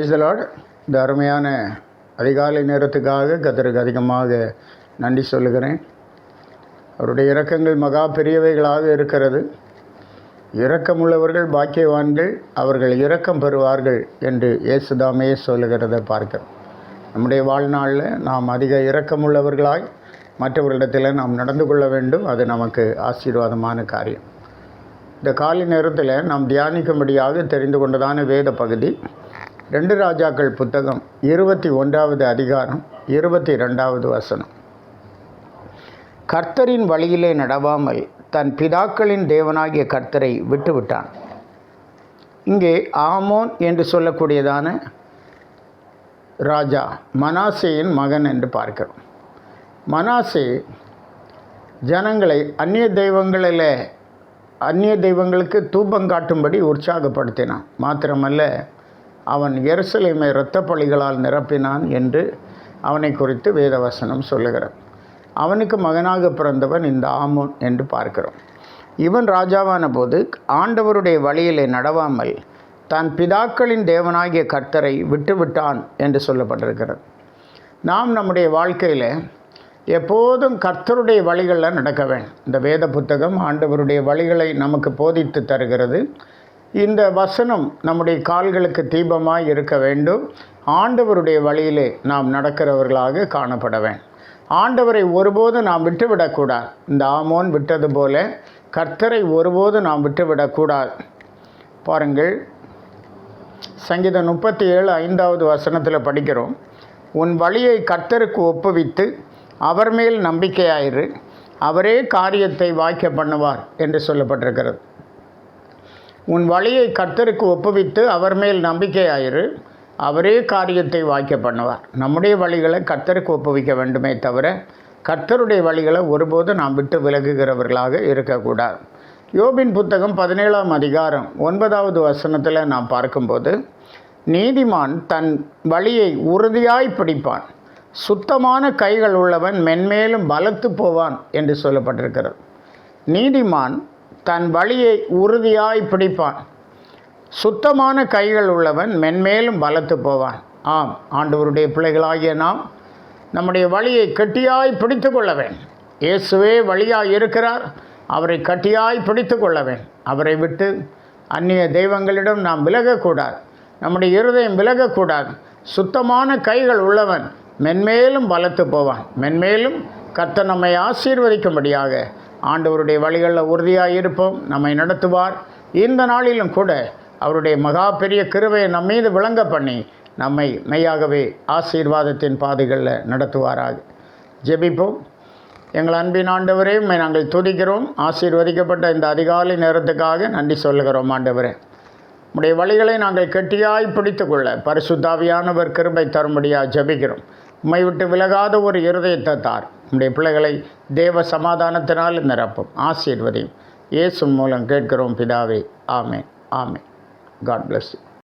Praise the Lord இந்த அருமையான அதிகாலை நேரத்துக்காக கத்தருக்கு அதிகமாக நன்றி சொல்லுகிறேன். அவருடைய இரக்கங்கள் மகா பெரியவைகளாக இருக்கிறது. இரக்கமுள்ளவர்கள் பாக்கியவான்கள் அவர்கள் இரக்கம் பெறுவார்கள் என்று இயேசுதாமே சொல்லுகிறத பார்க்கிறோம். நம்முடைய வாழ்நாளில் நாம் அதிக இரக்கமுள்ளவர்களாய் மற்றவர்களிடத்தில் நாம் நடந்து கொள்ள வேண்டும். அது நமக்கு ஆசீர்வாதமான காரியம். இந்த காலை நேரத்தில் நாம் தியானிக்கும்படியாக தெரிந்து கொண்டதான வேத பகுதி ரெண்டு ராஜாக்கள் புத்தகம் இருபத்தி ஒன்றாவது அதிகாரம் இருபத்தி ரெண்டாவது வசனம். கர்த்தரின் வழியிலே நடவாமல் தன் பிதாக்களின் தேவனாகிய கர்த்தரை விட்டுவிட்டான். இங்கே ஆமோன் என்று சொல்லக்கூடியதான ராஜா மனாசேயின் மகன் என்று பார்க்கிறோம். மனாசே ஜனங்களை அந்நிய தெய்வங்களில் அந்நிய தெய்வங்களுக்கு தூபம் காட்டும்படி உற்சாகப்படுத்தினான். மாத்திரமல்ல அவன் எருசலேமை இரத்த பழிகளால் நிரப்பினான் என்று அவனை குறித்து வேதவசனம் சொல்லுகிறார் அவனுக்கு மகனாக பிறந்தவன் இந்த ஆமோன் என்று பார்க்கிறோம். இவன் ராஜாவான போது ஆண்டவருடைய வழியிலே நடவாமல் தன் பிதாக்களின் தேவனாகிய கர்த்தரை விட்டுவிட்டான் என்று சொல்லப்பட்டிருக்கிறது. நாம் நம்முடைய வாழ்க்கையில் எப்போதும் கர்த்தருடைய வழிகளில் நடக்க வேண்டும். இந்த வேத புத்தகம் ஆண்டவருடைய வழிகளை நமக்கு போதித்து தருகிறது. இந்த வசனம் நம்முடைய கால்களுக்கு தீபமாக இருக்க வேண்டும். ஆண்டவருடைய வழியிலே நாம் நடக்கிறவர்களாக காணப்பட வேண்டும். ஆண்டவரை ஒருபோது நாம் விட்டுவிடக்கூடாது. இந்த ஆமோன் விட்டது போல கர்த்தரை ஒருபோது நாம் விட்டுவிடக்கூடாது. பாருங்கள் சங்கீதம் முப்பத்தி ஏழு ஐந்தாவது வசனத்தில் படிக்கிறோம். உன் வழியை கர்த்தருக்கு ஒப்புவித்து அவர் மேல் நம்பிக்கையாயிரு. அவரே காரியத்தை வாய்க்க பண்ணுவார் என்று சொல்லப்பட்டிருக்கிறது. உன் வழியை கர்த்தருக்கு ஒப்புவித்து அவர் மேல் நம்பிக்கையாயிரு. அவரே காரியத்தை வாய்க்க பண்ணுவார். நம்முடைய வழிகளை கர்த்தருக்கு ஒப்புவிக்க வேண்டுமே தவிர கர்த்தருடைய வழிகளை ஒருபோதும் நாம் விட்டு விலகுகிறவர்களாக இருக்கக்கூடாது. யோபின் புத்தகம் பதினேழாம் அதிகாரம் ஒன்பதாவது வசனத்தில் நாம் பார்க்கும்போது நீதிமான் தன் வழியை உறுதியாய் பிடிப்பான். சுத்தமான கைகள் உள்ளவன் மென்மேலும் பலத்து போவான் என்று சொல்லப்பட்டிருக்கிறது. நீதிமான் தன் வழியை உறுதியாய் பிடிப்பான். சுத்தமான கைகள் உள்ளவன் மென்மேலும் பலத்து போவான். ஆம் ஆண்டவருடைய பிள்ளைகளாகிய நாம் நம்முடைய வழியை கட்டியாய் பிடித்து கொள்ள வேண்டும். இயேசுவே வழியாய் இருக்கிறார் அவரை கட்டியாய் பிடித்து கொள்ள வேண்டும். அவரை விட்டு அந்நிய தெய்வங்களிடம் நாம் விலகக்கூடாது. நம்முடைய இருதயம் விலகக்கூடாது. சுத்தமான கைகள் உள்ளவன் மென்மேலும் பலத்து போவான். மென்மேலும் கத்த நம்மை ஆசீர்வதிக்கும்படியாக ஆண்டவருடைய வழிகளில் உறுதியாக இருப்போம் நம்மை நடத்துவார். இந்த நாளிலும் கூட அவருடைய மகா பெரிய கிருவையை நம் மீது விளங்க பண்ணி நம்மை மெய்யாகவே ஆசீர்வாதத்தின் பாதைகளில் நடத்துவாராக. ஜெபிப்போம். எங்கள் அன்பின் ஆண்டவரே நாங்கள் துதிக்கிறோம். ஆசீர்வதிக்கப்பட்ட இந்த அதிகாலை நேரத்துக்காக நன்றி சொல்லுகிறோம் ஆண்டவரே. உடைய வழிகளை நாங்கள் கெட்டியாய் பிடித்து கொள்ள பரிசுத்தாவியானவர் கிருபை தரும்படியாக ஜபிக்கிறோம். உம்மை விட்டு விலகாத ஒரு இருதயத்தை தார். உடைய பிள்ளைகளை தேவ சமாதானத்தினால் நிரப்பும் ஆசீர்வதியும். இயேசு மூலம் கேட்கிறோம் பிதாவே ஆமே ஆமே காட் பிளஸ் யூ